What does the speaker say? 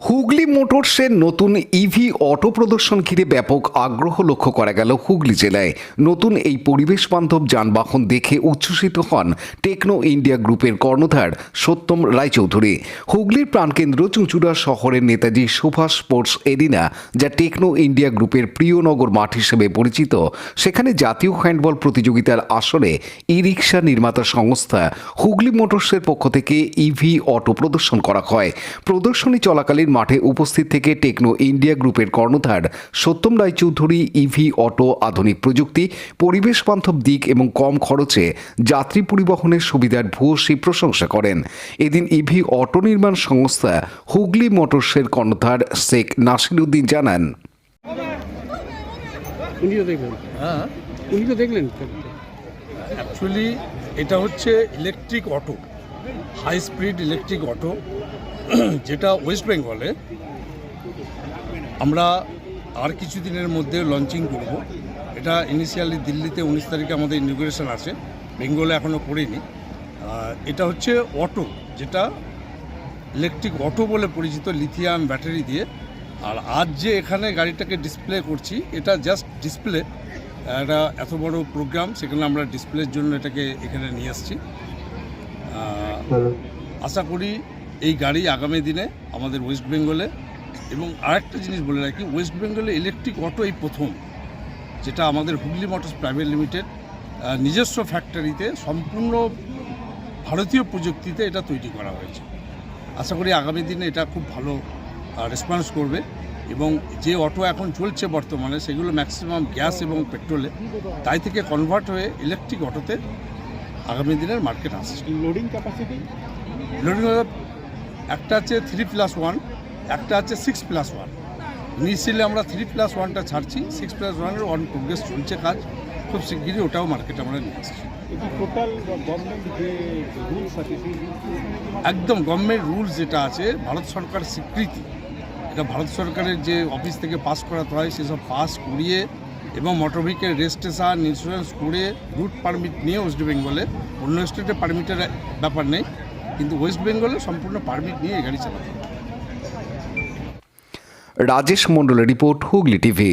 হুগলি মোটরসের নতুন EV auto প্রদর্শন ঘিরে ব্যাপক আগ্রহ লক্ষ্য করা গেল হুগলি জেলায়। নতুন এই পরিবেশ বান্ধব যানবাহন দেখে উচ্ছ্বসিত হন টেকনো ইন্ডিয়া গ্রুপের কর্ণধার সত্যম রায়চৌধুরী। হুগলির প্রাণকেন্দ্র চুঁচুড়া শহরের নেতাজি সুভাষ স্পোর্টস এরিনা, যা টেকনো ইন্ডিয়া গ্রুপের প্রিয়নগর মাঠ হিসেবে পরিচিত, সেখানে জাতীয় হ্যান্ডবল প্রতিযোগিতার আসরে ই রিক্সা নির্মাতা সংস্থা হুগলি মোটরসের পক্ষ থেকে ইভি অটো প্রদর্শন করা হয়। প্রদর্শনী চলাকালীন মাঠে উপস্থিত থেকে টেকনো ইন্ডিয়া গ্রুপের কর্ণধার সত্যম রায়চৌধুরী ইভি অটো আধুনিক প্রযুক্তি পরিবেশ বান্ধব দিক এবং কম খরচে যাত্রী পরিবহনের সুবিধার ভূয়সী প্রশংসা করেন। এদিন ইভি অটো নির্মাণ সংস্থা হুগলি মোটরসের কর্ণধার শেখ নাসির উদ্দিন জানান উনিও দেখলেন। হ্যাঁ। উনি তো দেখলেন। অ্যাকচুয়ালি এটা হচ্ছে electric auto high speed electric auto যেটা ওয়েস্ট বেঙ্গলে আমরা আর কিছু দিনের মধ্যে লঞ্চিং করব। এটা ইনিশিয়ালি দিল্লিতে উনিশ তারিখে আমাদের ইনিগ্রেশন আছে বেঙ্গলে এখনও করিনি। এটা হচ্ছে অটো যেটা ইলেকট্রিক অটো বলে পরিচিত লিথিয়াম ব্যাটারি দিয়ে। আর আজ যে এখানে গাড়িটাকে ডিসপ্লে করছি এটা জাস্ট ডিসপ্লে একটা এত বড় প্রোগ্রাম সেখানে আমরা ডিসপ্লের জন্য এটাকে এখানে নিয়ে আসছি। আশা করি এই গাড়ি আগামী দিনে আমাদের ওয়েস্ট বেঙ্গলে এবং আরেকটা জিনিস বলে রাখি ওয়েস্ট বেঙ্গলে ইলেকট্রিক অটো এই প্রথম যেটা আমাদের হুগলি মোটরস প্রাইভেট লিমিটেড নিজস্ব ফ্যাক্টরিতে সম্পূর্ণ ভারতীয় প্রযুক্তিতে এটা তৈরি করা হয়েছে। আশা করি আগামী দিনে এটা খুব ভালো রেসপন্স করবে এবং যে অটো এখন চলছে বর্তমানে সেগুলো ম্যাক্সিমাম গ্যাস এবং পেট্রোলে তাই থেকে কনভার্ট হয়ে ইলেকট্রিক অটোতে আগামী দিনের মার্কেট আসছে। লোডিং ক্যাপাসিটি লোডিং একটা আছে থ্রি প্লাস ওয়ান একটা আছে সিক্স প্লাস ওয়ান ইনিশিয়ালি আমরা থ্রি প্লাস ওয়ানটা ছাড়ছি সিক্স প্লাস ওয়ানের অন প্রোগ্রেস চলছে কাজ খুব শিগগিরই ওটাও মার্কেটে আমরা নিয়ে আসছি। একদম গভর্নমেন্ট রুলস যেটা আছে ভারত সরকার স্বীকৃতি। এটা ভারত সরকারের যে অফিস থেকে পাস করাতে হয় সেসব পাস করিয়ে এবং মোটর ভেহিকেল রেজিস্ট্রেশন ইন্স্যুরেন্স করে রুট পারমিট নিয়ে ওয়েস্ট বেঙ্গলে অন্য স্টেটে পারমিটের ব্যাপার নেই। কিন্তু ওয়েস্ট বেঙ্গলে সম্পূর্ণ পারমিট নিয়ে গাড়ি চালাতে রাজেশ মণ্ডলের report Hooghly TV.